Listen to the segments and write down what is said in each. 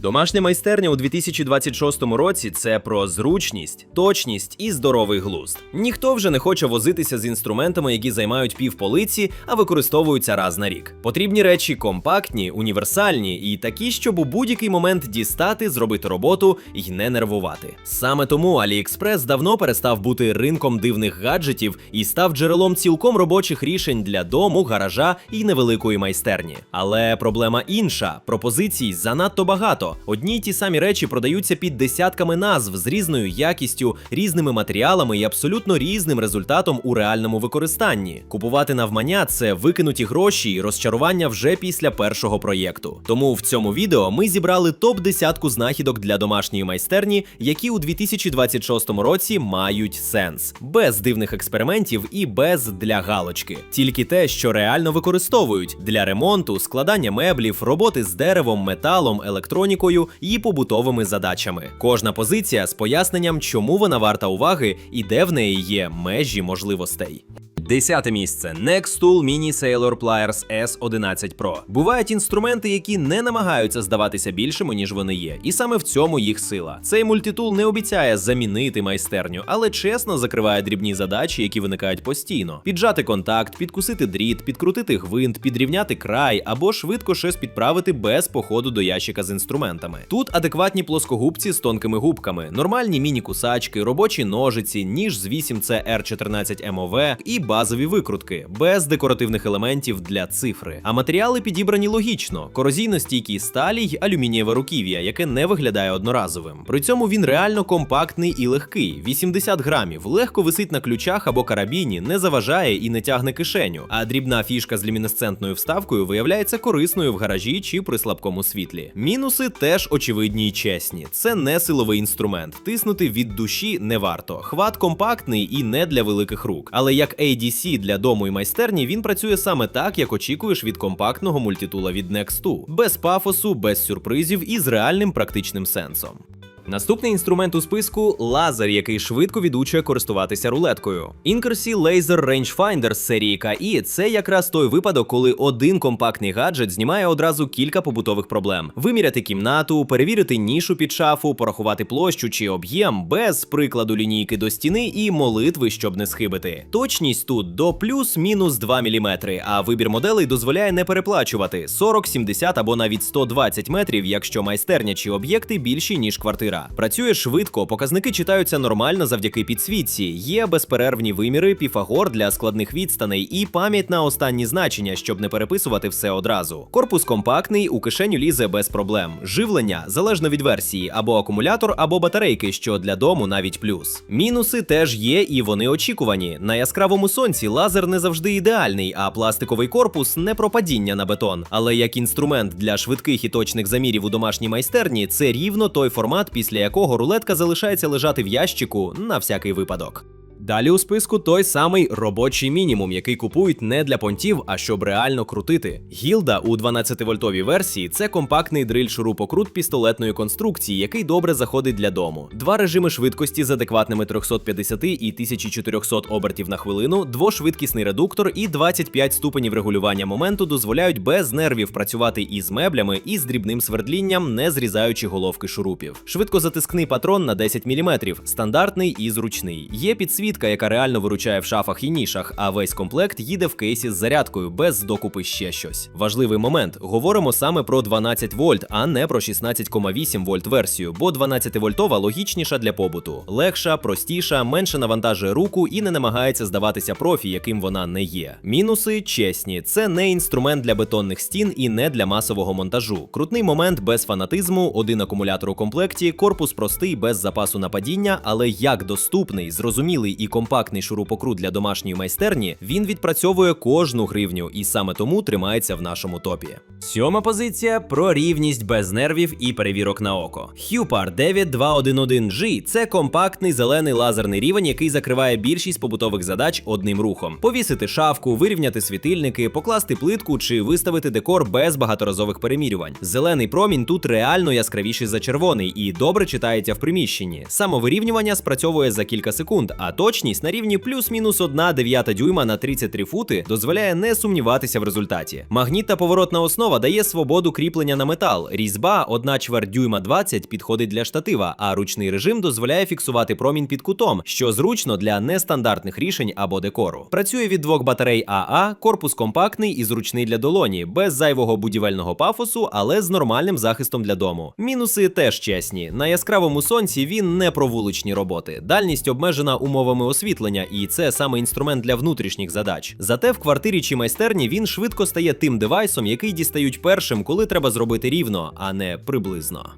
Домашня майстерня у 2026 році це про зручність, точність і здоровий глузд. Ніхто вже не хоче возитися з інструментами, які займають півполиці, а використовуються раз на рік. Потрібні речі компактні, універсальні і такі, щоб у будь-який момент дістати, зробити роботу і не нервувати. Саме тому AliExpress давно перестав бути ринком дивних гаджетів і став джерелом цілком робочих рішень для дому, гаража і невеликої майстерні. Але проблема інша: пропозицій занадто багато. Одні й ті самі речі продаються під десятками назв з різною якістю, різними матеріалами і абсолютно різним результатом у реальному використанні. Купувати навмання це викинуті гроші і розчарування вже після першого проєкту. Тому в цьому відео ми зібрали топ десятку знахідок для домашньої майстерні, які у 2026 році мають сенс, без дивних експериментів і без для галочки. Тільки те, що реально використовують для ремонту, складання меблів, роботи з деревом, металом, електронікою і побутовими задачами. Кожна позиція з поясненням, чому вона варта уваги і де в неї є межі можливостей. Десяте місце Nextool Mini Sailor Pliers S11 Pro. Бувають інструменти, які не намагаються здаватися більшими, ніж вони є, і саме в цьому їх сила. Цей мультитул не обіцяє замінити майстерню, але чесно закриває дрібні задачі, які виникають постійно: піджати контакт, підкусити дріт, підкрутити гвинт, підрівняти край або швидко щось підправити без походу до ящика з інструментами. Тут адекватні плоскогубці з тонкими губками, нормальні міні-кусачки, робочі ножиці, ніж з 8C R14 MOV і базові викрутки, без декоративних елементів для цифри. А матеріали підібрані логічно: корозійно-стійкий сталі й алюмінієве руків'я, яке не виглядає одноразовим. При цьому він реально компактний і легкий, 80 грамів, легко висить на ключах або карабіні, не заважає і не тягне кишеню. А дрібна фішка з люмінесцентною вставкою виявляється корисною в гаражі чи при слабкому світлі. Мінуси теж очевидні й чесні. Це не силовий інструмент. Тиснути від душі не варто. Хват компактний і не для великих рук. Але як ADC для дому і майстерні він працює саме так, як очікуєш від компактного мультитула від Next2. без пафосу, без сюрпризів і з реальним практичним сенсом. Наступний інструмент у списку лазер, який швидко відучує користуватися рулеткою. Inkersy Laser Rangefinder з серії KI – це якраз той випадок, коли один компактний гаджет знімає одразу кілька побутових проблем: виміряти кімнату, перевірити нішу під шафу, порахувати площу чи об'єм без прикладу лінійки до стіни і молитви, щоб не схибити. Точність тут до плюс-мінус 2 мм, а вибір моделей дозволяє не переплачувати 40, 70 або навіть 120 метрів, якщо майстерня чи об'єкти більші ніж квартира. Працює швидко, показники читаються нормально завдяки підсвітці. Є безперервні виміри, піфагор для складних відстаней і пам'ять на останні значення, щоб не переписувати все одразу. Корпус компактний, у кишеню лізе без проблем. Живлення залежно від версії, або акумулятор, або батарейки, що для дому навіть плюс. Мінуси теж є, і вони очікувані. На яскравому сонці лазер не завжди ідеальний, а пластиковий корпус не про падіння на бетон. Але як інструмент для швидких і точних замірів у домашній майстерні, це рівно той формат, після якого рулетка залишається лежати в ящику на всякий випадок. Далі у списку той самий робочий мінімум, який купують не для понтів, а щоб реально крутити. Гілда у 12-вольтовій версії це компактний дриль шурупокрут пістолетної конструкції, який добре заходить для дому. Два режими швидкості з адекватними 350 і 1400 обертів на хвилину, двошвидкісний редуктор і 25 ступенів регулювання моменту дозволяють без нервів працювати із меблями і з дрібним свердлінням, не зрізаючи головки шурупів. Швидкозатискний патрон на 10 мм, стандартний і зручний. Є підсвітка, яка реально виручає в шафах і нішах, а весь комплект їде в кейсі з зарядкою без докупи ще щось. Важливий момент: говоримо саме про 12 вольт, а не про 16,8 вольт версію, бо 12 вольтова логічніша для побуту, легша, простіша, менше навантажує руку і не намагається здаватися профі, яким вона не є. Мінуси чесні, це не інструмент для бетонних стін і не для масового монтажу. Крутний момент без фанатизму, один акумулятор у комплекті, корпус простий без запасу на падіння, але як доступний, зрозумілий і компактний шурупокрут для домашньої майстерні, він відпрацьовує кожну гривню і саме тому тримається в нашому топі. Сьома позиція про рівність без нервів і перевірок на око. Hupar 9211G – це компактний зелений лазерний рівень, який закриває більшість побутових задач одним рухом: повісити шафку, вирівняти світильники, покласти плитку чи виставити декор без багаторазових перемірювань. Зелений промінь тут реально яскравіший за червоний і добре читається в приміщенні. Самовирівнювання спрацьовує за кілька секунд, а точність точність на рівні плюс-мінус 1 дев'ята дюйма на 33 фути дозволяє не сумніватися в результаті. Магнітна поворотна основа дає свободу кріплення на метал. Різьба 1 чверть дюйма 20 підходить для штатива, а ручний режим дозволяє фіксувати промінь під кутом, що зручно для нестандартних рішень або декору. Працює від двох батарей АА, корпус компактний і зручний для долоні, без зайвого будівельного пафосу, але з нормальним захистом для дому. Мінуси теж чесні. На яскравому сонці він не про вуличні роботи. Дальність обмежена умовами освітлення, і це саме інструмент для внутрішніх задач. Зате в квартирі чи майстерні він швидко стає тим девайсом, який дістають першим, коли треба зробити рівно, а не приблизно.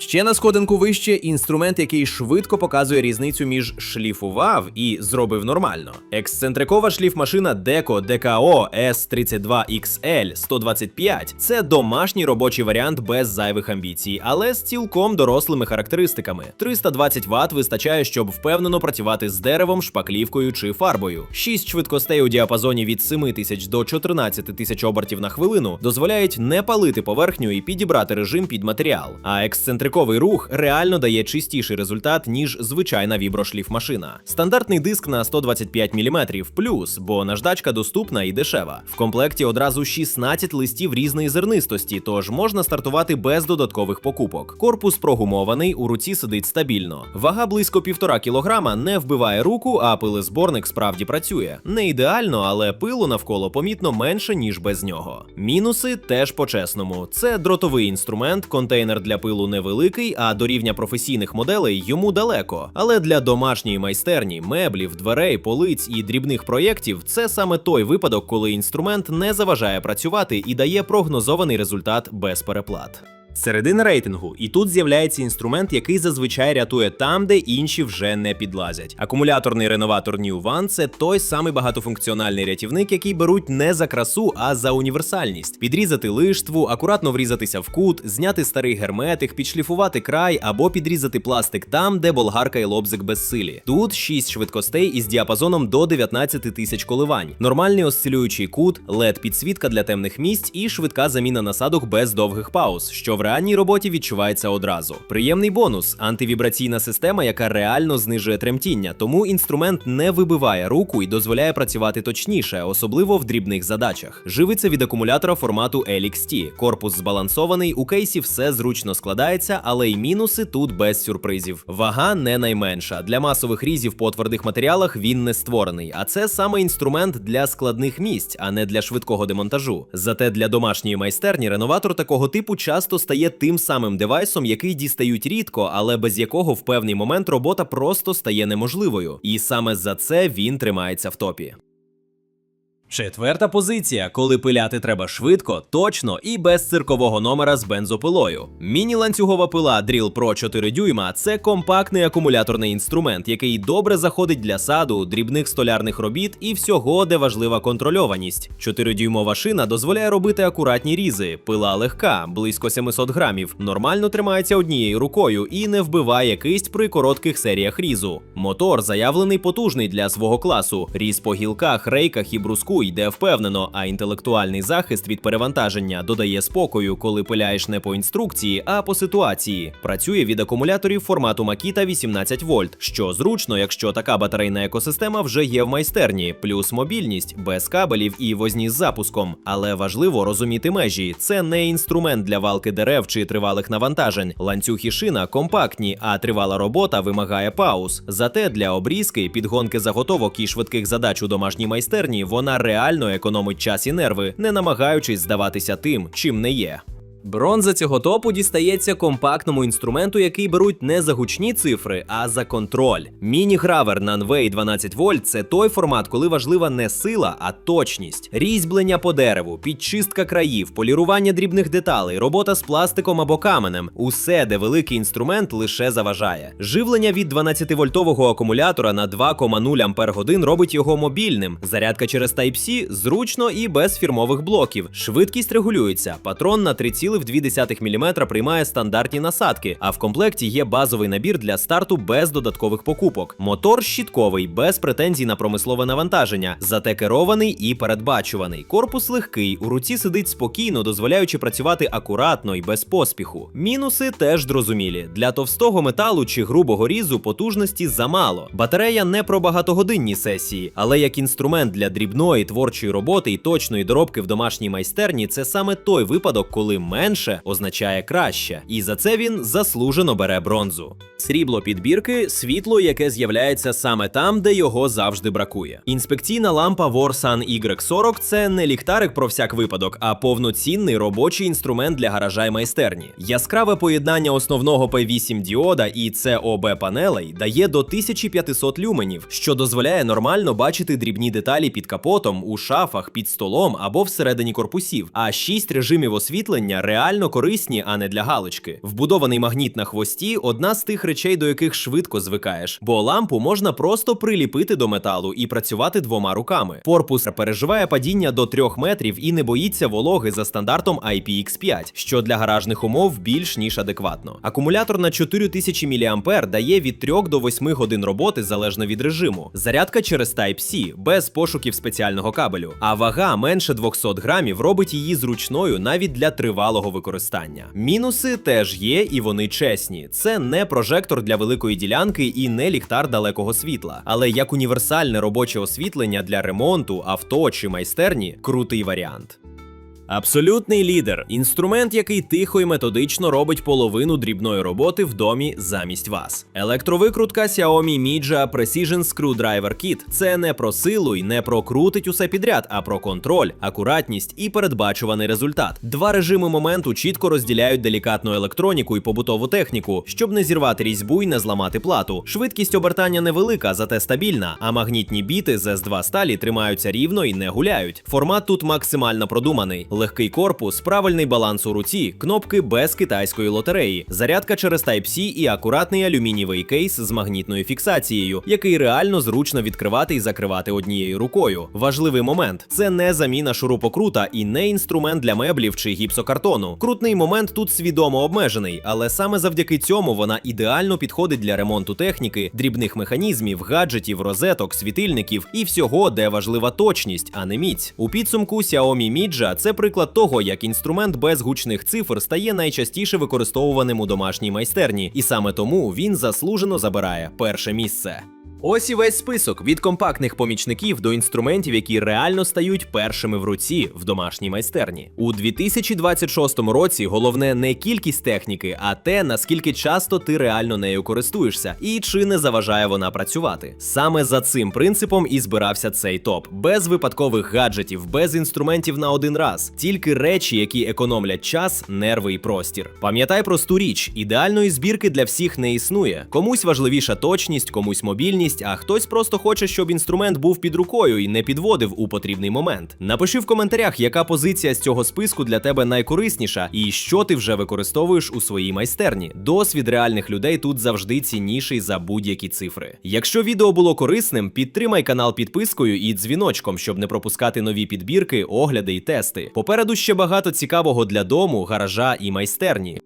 Ще на сходинку вище інструмент, який швидко показує різницю між шліфував і зробив нормально. Ексцентрикова шліфмашина Deco DKO S32XL 125 це домашній робочий варіант без зайвих амбіцій, але з цілком дорослими характеристиками. 320 Вт вистачає, щоб впевнено працювати з деревом, шпаклівкою чи фарбою. 6 швидкостей у діапазоні від 7 тисяч до 14 тисяч обертів на хвилину дозволяють не палити поверхню і підібрати режим під матеріал. А ексцентриковий рух реально дає чистіший результат, ніж звичайна віброшліфмашина. Стандартний диск на 125 мм плюс, бо наждачка доступна і дешева. В комплекті одразу 16 листів різної зернистості, тож можна стартувати без додаткових покупок. Корпус прогумований, у руці сидить стабільно. Вага близько півтора кілограма не вбиває руку, а пилезборник справді працює. Не ідеально, але пилу навколо помітно менше, ніж без нього. Мінуси теж по-чесному. Це дротовий інструмент, контейнер для пилу невеликий, а до рівня професійних моделей йому далеко. Але для домашньої майстерні, меблів, дверей, полиць і дрібних проєктів це саме той випадок, коли інструмент не заважає працювати і дає прогнозований результат без переплат. Середина рейтингу, і тут з'являється інструмент, який зазвичай рятує там, де інші вже не підлазять. Акумуляторний реноватор New One – це той самий багатофункціональний рятівник, який беруть не за красу, а за універсальність: підрізати лиштву, акуратно врізатися в кут, зняти старий герметик, підшліфувати край або підрізати пластик там, де болгарка і лобзик безсилі. Тут 6 швидкостей із діапазоном до 19 тисяч коливань, нормальний осцилюючий кут, led підсвітка для темних місць і швидка заміна насадок без довгих пауз, що в реальній роботі відчувається одразу. Приємний бонус антивібраційна система, яка реально знижує тремтіння, тому інструмент не вибиває руку і дозволяє працювати точніше, особливо в дрібних задачах. Живиться від акумулятора формату LXT. Корпус збалансований, у кейсі все зручно складається, але й мінуси тут без сюрпризів. Вага не найменша. Для масових різів по твердих матеріалах він не створений, а це саме інструмент для складних місць, а не для швидкого демонтажу. Зате для домашньої майстерні реноватор такого типу часто стає тим самим девайсом, який дістають рідко, але без якого в певний момент робота просто стає неможливою. І саме за це він тримається в топі. Четверта позиція, коли пиляти треба швидко, точно і без циркового номера з бензопилою. Міні-ланцюгова пила Drill Pro 4 дюйма це компактний акумуляторний інструмент, який добре заходить для саду, дрібних столярних робіт і всього, де важлива контрольованість. 4-дюймова шина дозволяє робити акуратні різи. Пила легка, близько 700 грамів, нормально тримається однією рукою і не вбиває кисть при коротких серіях різу. Мотор заявлений потужний для свого класу. Різ по гілках, рейках і бруску йде впевнено, а інтелектуальний захист від перевантаження додає спокою, коли пиляєш не по інструкції, а по ситуації. Працює від акумуляторів формату Makita 18 вольт, що зручно, якщо така батарейна екосистема вже є в майстерні, плюс мобільність без кабелів і возні з запуском. Але важливо розуміти межі: це не інструмент для валки дерев чи тривалих навантажень. Ланцюг і шина компактні, а тривала робота вимагає пауз. Зате для обрізки, підгонки заготовок і швидких задач у домашній майстерні вона реально економить час і нерви, не намагаючись здаватися тим, чим не є. Бронза цього топу дістається компактному інструменту, який беруть не за гучні цифри, а за контроль. Міні-гравер Nanway 12 вольт це той формат, коли важлива не сила, а точність. Різьблення по дереву, підчистка країв, полірування дрібних деталей, робота з пластиком або каменем усе, де великий інструмент лише заважає. Живлення від 12-вольтового акумулятора на 2,0 Ампер-годин робить його мобільним. Зарядка через Type-C зручно і без фірмових блоків. Швидкість регулюється, патрон на 3,5 1,2 мм приймає стандартні насадки, а в комплекті є базовий набір для старту без додаткових покупок. Мотор щітковий, без претензій на промислове навантаження, зате керований і передбачуваний. Корпус легкий, у руці сидить спокійно, дозволяючи працювати акуратно і без поспіху. Мінуси теж зрозумілі. Для товстого металу чи грубого різу потужності замало. Батарея не про багатогодинні сесії, але як інструмент для дрібної творчої роботи і точної доробки в домашній майстерні, це саме той випадок, коли менше означає краще. І за це він заслужено бере бронзу. Срібло підбірки світло, яке з'являється саме там, де його завжди бракує. Інспекційна лампа Warsan Y40 це не ліхтарик про всяк випадок, а повноцінний робочий інструмент для гаража й майстерні. Яскраве поєднання основного P8 діода і COB панелей дає до 1500 люменів, що дозволяє нормально бачити дрібні деталі під капотом, у шафах, під столом або всередині корпусів. А 6 режимів освітлення реально корисні, а не для галочки. Вбудований магніт на хвості одна з тих речей, до яких швидко звикаєш, бо лампу можна просто приліпити до металу і працювати двома руками. Корпус переживає падіння до 3 метрів і не боїться вологи за стандартом IPX5, що для гаражних умов більш ніж адекватно. Акумулятор на 4000 мА дає від 3 до 8 годин роботи залежно від режиму. Зарядка через Type-C, без пошуків спеціального кабелю. А вага менше 200 грамів робить її зручною навіть для тривалого використання. Мінуси теж є, і вони чесні. Це не прожектор для великої ділянки і не ліхтар далекого світла. Але як універсальне робоче освітлення для ремонту, авто чи майстерні крутий варіант. Абсолютний лідер інструмент, який тихо і методично робить половину дрібної роботи в домі замість вас. Електровикрутка Xiaomi Mija Precision Screwdriver Kit – це не про силу і не про крутить усе підряд, а про контроль, акуратність і передбачуваний результат. Два режими моменту чітко розділяють делікатну електроніку і побутову техніку, щоб не зірвати різьбу і не зламати плату. Швидкість обертання невелика, зате стабільна, а магнітні біти з S2 сталі тримаються рівно і не гуляють. Формат тут максимально продуманий. Легкий корпус, правильний баланс у руці, кнопки без китайської лотереї, зарядка через Type-C і акуратний алюмінієвий кейс з магнітною фіксацією, який реально зручно відкривати і закривати однією рукою. Важливий момент це не заміна шурупокрута і не інструмент для меблів чи гіпсокартону. Крутний момент тут свідомо обмежений, але саме завдяки цьому вона ідеально підходить для ремонту техніки, дрібних механізмів, гаджетів, розеток, світильників і всього, де важлива точність, а не міць. У підсумку Xiaomi Mija – це приклад того, як інструмент без гучних цифр стає найчастіше використовуваним у домашній майстерні, і саме тому він заслужено забирає перше місце. Ось і весь список від компактних помічників до інструментів, які реально стають першими в руці в домашній майстерні. У 2026 році головне не кількість техніки, а те, наскільки часто ти реально нею користуєшся, і чи не заважає вона працювати. Саме за цим принципом і збирався цей топ: без випадкових гаджетів, без інструментів на один раз, тільки речі, які економлять час, нерви і простір. Пам'ятай просту річ: ідеальної збірки для всіх не існує. Комусь важливіша точність, комусь мобільність, а хтось просто хоче, щоб інструмент був під рукою і не підводив у потрібний момент. Напиши в коментарях, яка позиція з цього списку для тебе найкорисніша, і що ти вже використовуєш у своїй майстерні. Досвід реальних людей тут завжди цінніший за будь-які цифри. Якщо відео було корисним, підтримай канал підпискою і дзвіночком, щоб не пропускати нові підбірки, огляди і тести. Попереду ще багато цікавого для дому, гаража і майстерні.